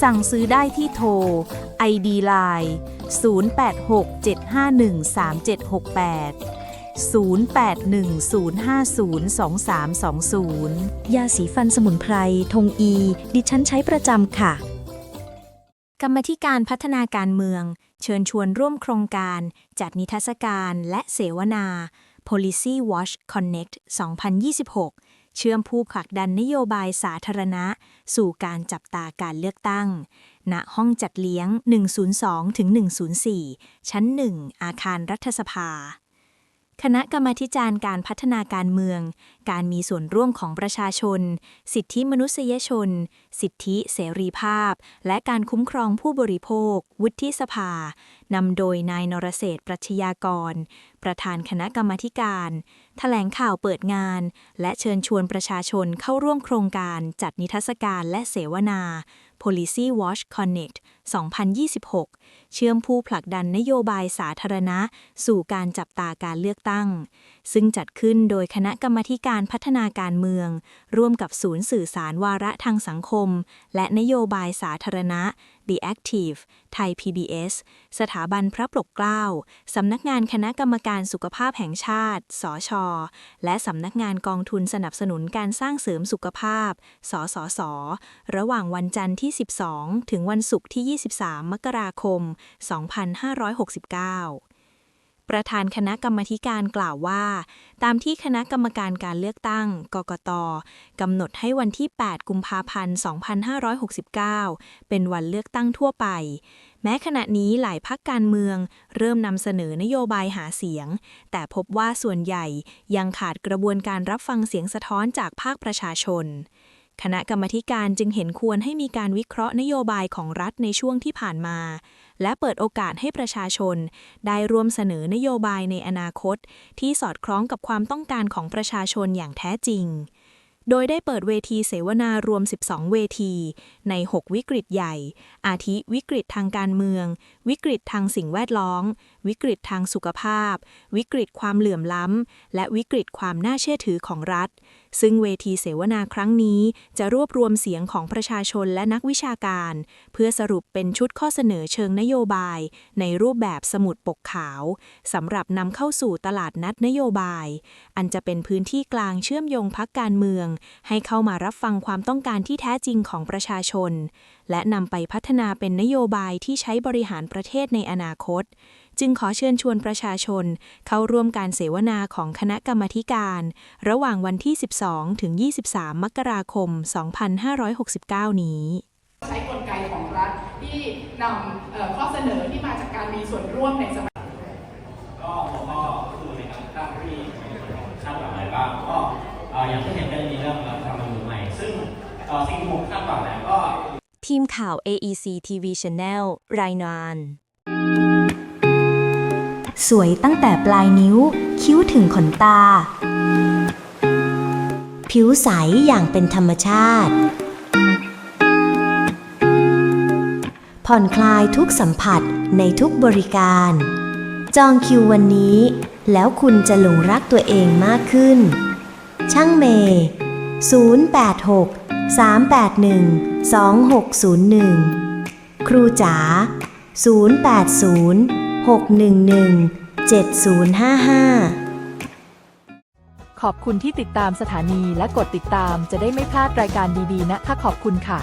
สั่งซื้อได้ที่โทร ID Line 0867513768 0810502320 ยาสีฟันสมุนไพร ทงอี ดิฉันใช้ประจำค่ะ กรรมธิการพัฒนาการเมือง เชิญชวนร่วมโครงการ จัดนิทรรศการและเสวนา Policy Watch Connect 2026 เชื่อมผู้ผลักดันนโยบายสาธารณะ สู่การจับตาการเลือกตั้ง ณ ห้องจัดเลี้ยง 102-104 ชั้น 1 อาคารรัฐสภา คณะกรรมธิการการพัฒนาการเมือง การมีส่วนร่วมของประชาชน สิทธิมนุษยชน สิทธิเสรีภาพ และการคุ้มครองผู้บริโภค วุฒิสภา นำโดยนายนรเศรษฐ์ปรัชญากร ประธานคณะกรรมธิการแถลงข่าวเปิดงาน และเชิญชวนประชาชนเข้าร่วมโครงการจัดนิทรรศการและเสวนา Policy Watch Connect 2026 เชื่อมผู้ผลักดันนโยบายสาธารณะ สู่การจับตาการเลือกตั้ง ซึ่งจัดขึ้นโดยคณะกรรมาการพัฒนาการเมือง ร่วมกับศูนย์สื่อสารวาระทางสังคม และนโยบายสาธารณะ The Active ไทย PBS สถาบันพระปกเกล้า สำนักงานคณะกรรมการสุขภาพแห่งชาติ สช และสำนักงานกองทุนสนับสนุนการสร้างเสริมสุขภาพ สสส ระหว่างวันจันทร์ที่ 12 ถึงวันศุกร์ที่ 23 มกราคม 2569 ประธานคณะกรรมการกล่าวว่า ตามที่คณะกรรมการการเลือกตั้ง กกตกำหนดให้วันที่ 8 กุมภาพันธ์ 2569 เป็นวันเลือกตั้งทั่วไป แม้ขณะนี้หลายพักการเมือง เริ่มนำเสนอนโยบายหาเสียง แต่พบว่าส่วนใหญ่ยังขาดกระบวนการรับฟังเสียงสะท้อนจากภาคประชาชน คณะกรรมการจึงเห็นควรให้มีการวิเคราะห์นโยบายของรัฐในช่วงที่ผ่านมา และเปิดโอกาสให้ประชาชน ได้ร่วมเสนอนโยบายในอนาคต ที่สอดคล้องกับความต้องการของประชาชนอย่างแท้จริง โดยได้เปิดเวทีเสวนารวม 12 เวที ใน 6 วิกฤตใหญ่ อาทิวิกฤตทางการเมือง วิกฤตทางสิ่งแวดล้อมวิกฤตทางสุขภาพ วิกฤตความเหลื่อมล้ำ และวิกฤตความน่าเชื่อถือของรัฐ ซึ่งเวทีเสวนาครั้งนี้จะรวบรวมเสียงของประชาชนและนักวิชาการ เพื่อสรุปเป็นชุดข้อเสนอเชิงนโยบาย ในรูปแบบสมุดปกขาวสำหรับนำเข้าสู่ตลาดนัดนโยบาย อันจะเป็นพื้นที่กลางเชื่อมโยงพักการเมือง ให้เข้ามารับฟังความต้องการที่แท้จริงของประชาชน และนำไปพัฒนาเป็นนโยบายที่ใช้บริหารประเทศในอนาคต จึงขอเชิญชวนประชาชน เข้าร่วมการเสวนาของคณะกรรมการ ระหว่างวันที่ 12 ถึง 23 มกราคม 2569 นี้ ใช้กลไกของรัฐที่นำข้อเสนอที่มาจากการมีส่วนร่วมในสมัยก็ก็คือในการตั้งที่คาดหวังอะไรบ้างก็อย่างที่เห็นก็จะมีเรื่องรัฐธรรมนูญใหม่ ซึ่งสิ่งที่ผมคาดหวังเนี่ยก็ ทีมข่าว AEC TV Channel รายงาน สวยตั้งแต่ปลายนิ้ว คิ้วถึงขนตา ผิวใสอย่างเป็นธรรมชาติ ผ่อนคลายทุกสัมผัสในทุกบริการ จองคิววันนี้ แล้วคุณจะหลงรักตัวเองมากขึ้น ช่างเมย์086 381 2601 ครูจ๋า 080 611 7055 ขอบคุณที่ติดตามสถานีและกดติดตามจะได้ไม่พลาดรายการดีๆนะคะขอบคุณค่ะ